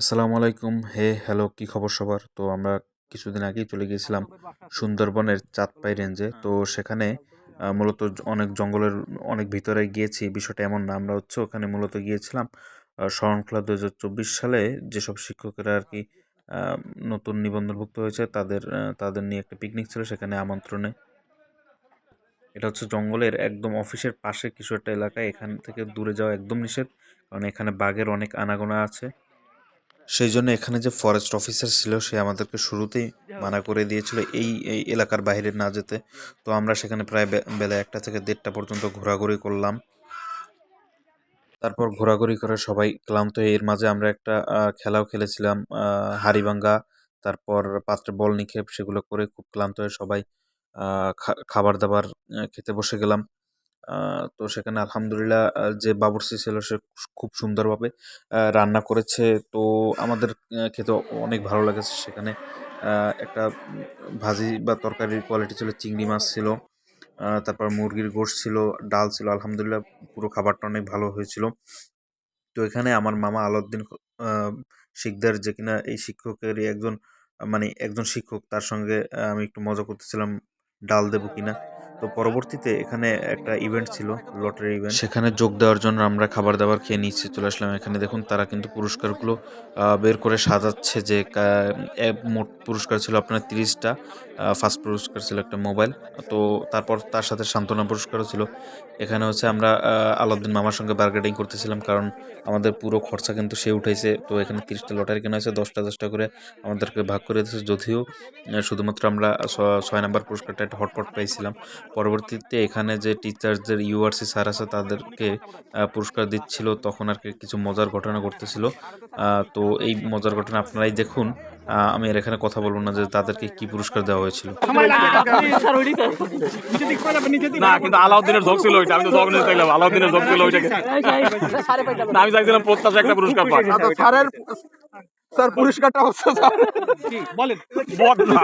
আসসালামু আলাইকুম। হে হ্যালো কি খবর সবার? তো আমরা কিছুদিন আগেই চলে গিয়েছিলাম সুন্দরবনের চাঁদপাই রেঞ্জে তো সেখানে মূলত অনেক জঙ্গলের অনেক ভিতরে গিয়েছি। বিষয়টা এমন না আমরা হচ্ছে ওখানে মূলত গিয়েছিলাম আহ, শরণখোলা দু হাজার চব্বিশ সালে। যেসব শিক্ষকেরা আর কি নতুন নিবন্ধনভুক্ত হয়েছে তাদের তাদের নিয়ে একটা পিকনিক ছিল সেখানে আমন্ত্রণে। এটা হচ্ছে জঙ্গলের একদম অফিসের পাশে কিছু একটা এলাকায় এখান থেকে দূরে যাওয়া একদম নিষেধ। কারণ এখানে বাঘের অনেক আনাগোনা আছে। সেই জন্য এখানে যে ফরেস্ট অফিসার ছিল, সে আমাদেরকে শুরুতেই মানা করে দিয়েছিল এই এই এলাকার বাইরে না যেতে। তো আমরা সেখানে প্রায় বেলা একটা থেকে দেড়টা পর্যন্ত ঘোরাঘুরি করলাম। তারপর ঘোরাঘুরি করে সবাই ক্লান্ত হয়ে, এর মাঝে আমরা একটা খেলাও খেলেছিলাম হাড়িভাঙ্গা, তারপর পাত্রে বল নিক্ষেপ, সেগুলো করে খুব ক্লান্ত হয়ে সবাই খাবার দাবার খেতে বসে গেলাম। তো সেখানে আলহামদুলিল্লাহ যে বাবুর্চি ছিল সে খুব সুন্দরভাবে রান্না করেছে। তো আমাদের খেতে অনেক ভালো লেগেছে সেখানে। একটা ভাজি বা তরকারির কোয়ালিটি ছিল, চিংড়ি মাছ ছিল তারপর মুরগির গোশ ছিল, ডাল ছিল, আলহামদুলিল্লাহ পুরো খাবারটা অনেক ভালো হয়েছিল। তো এখানে আমার মামা আলাউদ্দিন শিকদার যে কিনা এই শিক্ষকেরই একজন মানে একজন শিক্ষক, তার সঙ্গে আমি একটু মজা করতেছিলাম, ডাল দেবো কিনা। তো পরবর্তীতে এখানে একটা ইভেন্ট ছিল লটারি ইভেন্ট সেখানে যোগ দেওয়ার জন্য আমরা খাবার দাবার খেয়ে নিচে চলে আসলাম। এখানে দেখুন তারা কিন্তু পুরস্কারগুলো বের করে সাজাচ্ছে যে মোট পুরস্কার ছিল আপনার তিরিশটা ফার্স্ট পুরস্কার ছিল একটা মোবাইল তো তারপর তার সাথে সান্ত্বনা পুরস্কারও ছিল। এখানে হচ্ছে আমরা আলাউদ্দিন মামার সঙ্গে বার্গেটিং করতেছিলাম কারণ আমাদের পুরো খরচা কিন্তু সে উঠাইছে। তো এখানে তিরিশটা লটারি কেনা হয়েছে, দশটা দশটা করে আমাদেরকে ভাগ করে দিয়েছে। যদিও শুধুমাত্র আমরা ছয় নাম্বার পুরস্কারটা একটা হটপট পাইছিলাম। পরবর্তীতে এখানে যে টিচারদের ইউআরসি স্যার আছে তাদেরকে পুরস্কার দিচ্ছিল তখন আর কি কিছু মজার ঘটনা ঘটতেছিল। তো এই মজার ঘটনা আপনারাই দেখুন। আমি আর এখানে কথা বলব না যে তাদেরকে কি পুরস্কার দেওয়া হয়েছিল। না কিন্তু আলাউদ্দিনের ঝোঁক ছিল ওইটা। আমি তো ঝোঁক নিতে চাইলাম আলাউদ্দিনের ঝোঁক ছিল ওইটাকে। আমি চাইছিলাম প্রত্যাশা একটা পুরস্কার স্যার পুরস্কারটা হচ্ছে স্যার। বলেন বদনা।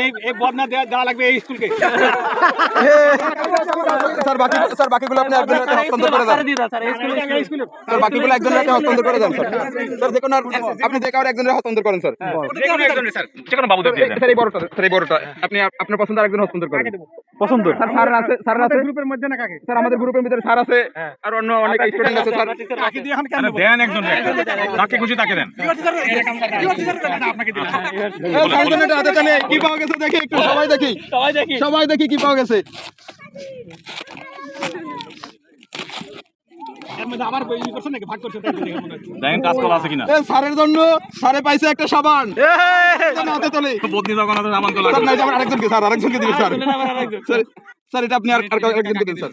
এই এই বদনা দেওয়া দেওয়া লাগবে এই স্কুলকে স্যার বাকি স্যার বাকিগুলো আপনি একজনের হাতে হস্তান্তর করে দেন। স্যার বাকিগুলো একজনের হাতে হস্তান্তর করে দেন স্যার। স্যার যে কোনো আপনি যে একজনের হস্তান্তর করেন স্যার। যে কোনো একজনের স্যার। যে কোনো বাবুদের দিয়ে দেন। স্যার এই বড়টা স্যার এই বড়টা। আপনি আপনার পছন্দ আরেকজন হস্তান্তর করেন। পছন্দ স্যার স্যার আছে স্যার আছে। গ্রুপের মধ্যে না কাকে? স্যার আমাদের গ্রুপের ভিতরে স্যার আছে। আর অন্য অনেক স্টুডেন্ট আছে স্যার। বাকি দিয়ে এখন কেন দেন একজন তাকে খুশি তাকে দেন। কি পাওয়া গেছে দেখি একটু সবাই দেখি। সবাই দেখি কি পাওয়া গেছে। মনে জন্য স্যারে পাইছে একটা সাবান। আরেকজনকে স্যার আরেকজনকে দিবেন স্যার স্যার এটা আপনি আর আরেকজনকে দিন স্যার?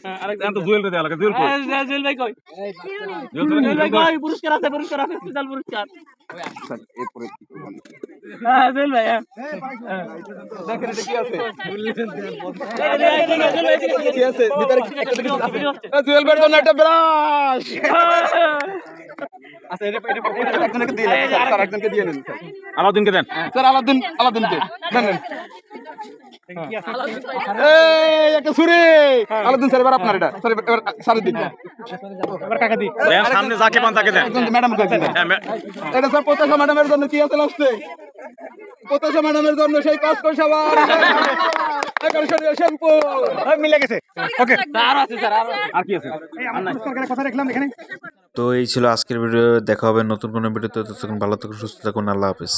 তো জুয়েল কে দেওয়া লাগে জুয়েল কই? জুয়েল ভাই কই? জুয়েল ভাই কই? পুরস্কার আছে পুরস্কার আছে স্পেশাল পুরস্কার। স্যার এরপরে কি করবেন? হ্যাঁ জুয়েল ভাই হ্যাঁ। দেখেন এটা কি আছে? কি আছে? ভিতরে কি একটা আছে জুয়েল ভাইয়ের জন্য একটা ব্রাশ। আচ্ছা এটা একজনকে দিয়ে স্যার। একজনকে দিয়ে নেন স্যার। আলাউদ্দিনকে দেন। স্যার আলাউদ্দিন আলাউদ্দিনকে দেন। একটা ছুরি। আলাউদ্দিন স্যার এবার আপনার এটা। স্যার এবার এবার স্যারের দিন এবার কাকে দিই সামনে যাকে পান তাকে দেন। ম্যাডাম কে দেন মে- এটা স্যার প্রত্যাশা ম্যাডামের জন্য কি আছে লাস্টে প্রত্যাশা ম্যাডামের জন্য সেই কাজ করে সবার। আকর্ষণীয় শ্যাম্পু। মিলে গেছে। ওকে আর আছে স্যার আর আর কি আছে? এই আমরা পুরস্কারের কথা রাখলাম এখানে। তো এই ছিল আজকের ভিডিও। দেখা হবে নতুন কোনো ভিডিওতে। ততক্ষণ ভালো থাকুন সুস্থ থাকুন। আল্লাহ হাফিজ।